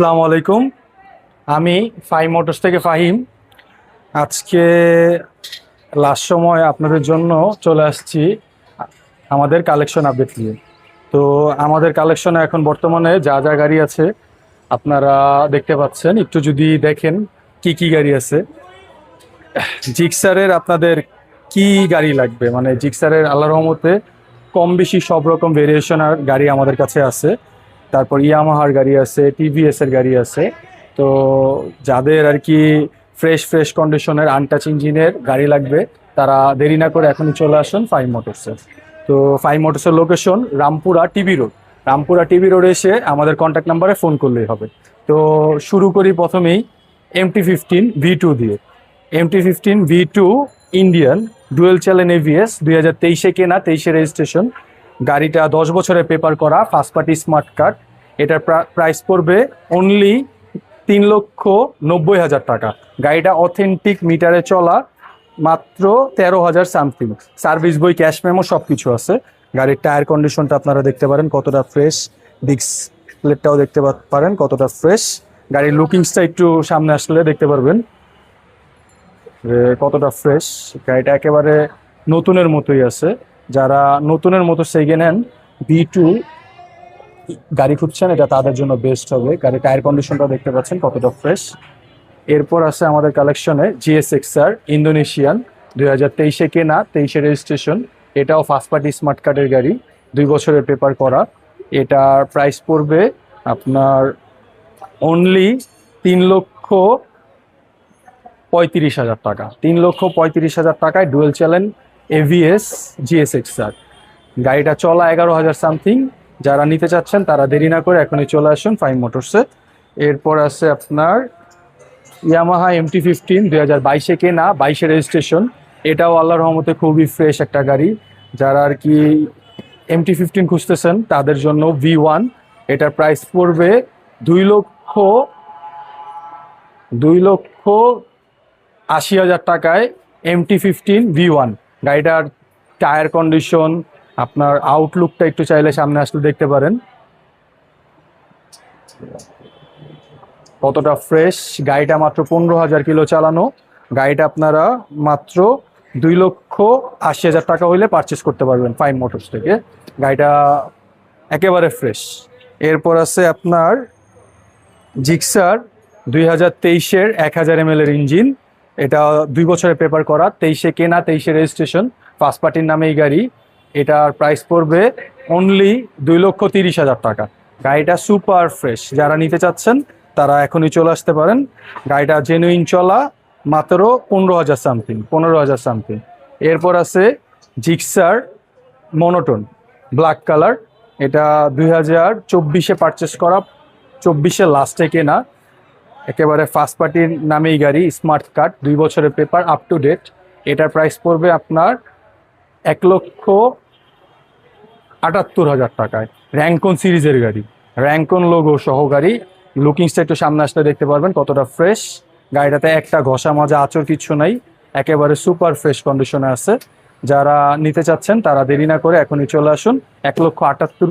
আসসালামু আলাইকুম। আমি ফাহিম মোটরস থেকে ফাহিম। আজকে লাস্ট সময় আপনাদের জন্য চলে আসছি আমাদের কালেকশন আপডেট নিয়ে। তো আমাদের কালেকশনে এখন বর্তমানে যা যা গাড়ি আছে আপনারা দেখতে পাচ্ছেন। একটু যদি দেখেন কি কি গাড়ি আছে। জিক্সারের আপনাদের কি গাড়ি লাগবে? মানে জিক্সারের আল্লাহ রহমতে কম বেশি সব রকম ভেরিয়েশনের গাড়ি আমাদের কাছে আছে। তারপর ইয়ামাহার গাড়ি আছে টিভিএস এর গাড়ি আছে। তো যাদের আর কি ফ্রেশ ফ্রেশ কন্ডিশনের আনটাচ ইঞ্জিনের গাড়ি লাগবে, তারা দেরি না করে এখনই চলে আসুন ফাইভ মোটরসে তো five মোটরসের location Rampura TV road Rampura TV রোডে এসে আমাদের কন্ট্যাক্ট নাম্বারে ফোন করলেই হবে। তো শুরু করি প্রথমেই এমটি ফিফটিন ভি টু দিয়ে। MT fifteen V two Indian dual চ্যালেন ABS দুই হাজার তেইশে কেনা, তেইশে রেজিস্ট্রেশন গাড়িটা দশ বছরের পেপার করা ফার্স্ট পার্টি স্মার্ট কার্ড এটার প্রাইস পড়বে অনলি তিন লক্ষ নব্বই হাজার টাকা। গাড়িটা অথেন্টিক মিটারে চলা, মাত্র তেরো হাজার সামথিং সার্ভিস বই ক্যাশ মেমো সব কিছু আছে। গাড়ির টায়ার কন্ডিশনটা আপনারা দেখতে পারেন, কতটা ফ্রেশ ডিক্স প্লেটটাও দেখতে পারেন, কতটা ফ্রেশ গাড়ির লুকিংসটা একটু সামনে আসলে দেখতে পারবেন। কতটা ফ্রেশ গাড়িটা একেবারে নতুনের মতোই আছে। যারা নতুনের মতো সেকেন্ড হ্যান্ড বি টু গাড়ি খুঁজছেন, এটা তাদের জন্য বেস্ট হবে। গাড়ির টায়ার কন্ডিশনটা দেখতে পাচ্ছেন, কতটা ফ্রেশ এরপর আছে আমাদের কালেকশনে জিএসএক্স আর ইন্দোনেশিয়ান দুই হাজার তেইশে কেনা, তেইশে রেজিস্ট্রেশন এটাও ফার্স্ট পার্টি স্মার্ট কার্ডের গাড়ি, দুই বছরের পেপার করা। এটার প্রাইস পড়বে আপনার অনলি তিন লক্ষ পঁয়ত্রিশ হাজার টাকা। তিন লক্ষ পঁয়ত্রিশ হাজার টাকায় ডুয়েল চ্যালেন এভিএস জিএসএক্স আর গাড়িটা চলা এগারো হাজার সামথিং যারা নিতে চাচ্ছেন, তারা দেরি না করে এখনই চলে আসুন ফাইভ মোটরসে এরপর আছে আপনার ইয়ামাহা এমটি ফিফটিন দুই হাজার বাইশে কেনা, বাইশে রেজিস্ট্রেশন এটাও আল্লাহর রহমতে খুবই ফ্রেশ একটা গাড়ি। যারা আর কি এমটি ফিফটিন খুঁজতেছেন, তাদের জন্য ভি ওয়ান এটার প্রাইস পড়বে দুই লক্ষ দুই লক্ষ আশি হাজার টাকায় এমটি ফিফটিন ভি ওয়ান গাড়িটার টায়ার কন্ডিশন আপনার আউটলুকটা একটু চাইলে সামনে আসলে দেখতে পারেন। কতটা ফ্রেশ গাড়িটা মাত্র পনেরো হাজার কিলো চালানো। গাড়িটা আপনারা মাত্র দুই লক্ষ আশি হাজার টাকা হইলে পারচেস করতে পারবেন ফাইন মোটরস থেকে। গাড়িটা একেবারে ফ্রেশ এরপর আছে আপনার জিক্সার দুই হাজার তেইশের এক হাজার এম এর ইঞ্জিন এটা দুই বছরের পেপার করা, তেইশে কেনা, তেইশে রেজিস্ট্রেশন পার্টির নামে এই গাড়ি। এটার প্রাইস পড়বে অনলি দুই লক্ষ তিরিশ হাজার টাকা। গাড়িটা সুপার ফ্রেশ যারা নিতে চাচ্ছেন, তারা এখনই চলে আসতে পারেন। গাড়িটা জেনুইন চলা মাত্র পনেরো হাজার সামথিং পনেরো হাজার সামথিং এরপর আছে জিক্সার মনোটন ব্ল্যাক কালার এটা দুই হাজার চব্বিশে পারচেস করা, চব্বিশে লাস্টে কেনা। একেবারে ফার্স্ট পার্টির নামেই গাড়ি স্মার্ট কার্ড দুই বছরের পেপার আপ টু ডেট এটার প্রাইস পড়বে আপনার এক লক্ষ আটাত্তর হাজার টাকায়। র্যাঙ্কন সিরিজের গাড়ি। র্যাঙ্কন লোগো সহ গাড়ি। লুকিংসটা একটু সামনে আসলে দেখতে পারবেন কতটা ফ্রেশ গাড়িটাতে একটা ঘষা মাজা আচর কিছু নাই। একেবারে সুপার ফ্রেশ কন্ডিশনে আছে। যারা নিতে চাচ্ছেন, তারা দেরি না করে এখনই চলে আসুন। এক লক্ষ আটাত্তর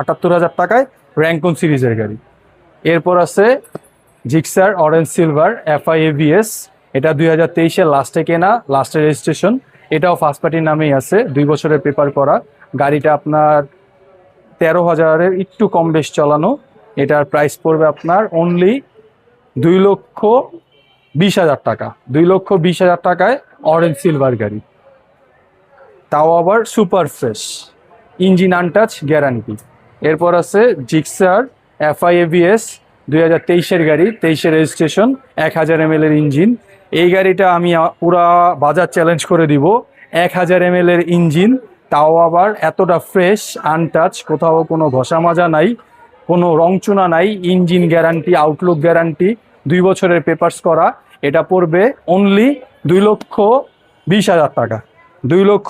আটাত্তর হাজার টাকায় র্যাঙ্কন সিরিজের গাড়ি। এরপর আছে জিক্সার অরেঞ্জ সিলভার এফআইএভিএস এটা দুই হাজার তেইশের লাস্টে কেনা লাস্টের রেজিস্ট্রেশন এটাও ফার্স্ট পার্টির নামেই আছে। দুই বছরের পেপার করা গাড়িটা আপনার তেরো হাজারের একটু কম বেশ চালানো। এটার প্রাইস পড়বে আপনার অনলি দুই লক্ষ বিশ হাজার টাকা। দুই লক্ষ বিশ হাজার টাকায় অরেঞ্জ সিলভার গাড়ি। তাও আবার super fresh engine untouch guarantee এরপর আছে জিক্সার এফআইএভিএস দুই হাজার তেইশের গাড়ি, তেইশের রেজিস্ট্রেশন এক হাজার এম এর ইঞ্জিন এই গাড়িটা আমি পুরা বাজার চ্যালেঞ্জ করে দিব। এক হাজার এম এর ইঞ্জিন তাও আবার এতটা ফ্রেশ আনটাচ কোথাও কোনো ঘষা মাজা নাই, কোনো রংচুনা নাই ইঞ্জিন গ্যারান্টি আউটলুক গ্যারান্টি দুই বছরের পেপার্স করা। এটা পড়বে অনলি দুই লক্ষ বিশ হাজার টাকা। দুই লক্ষ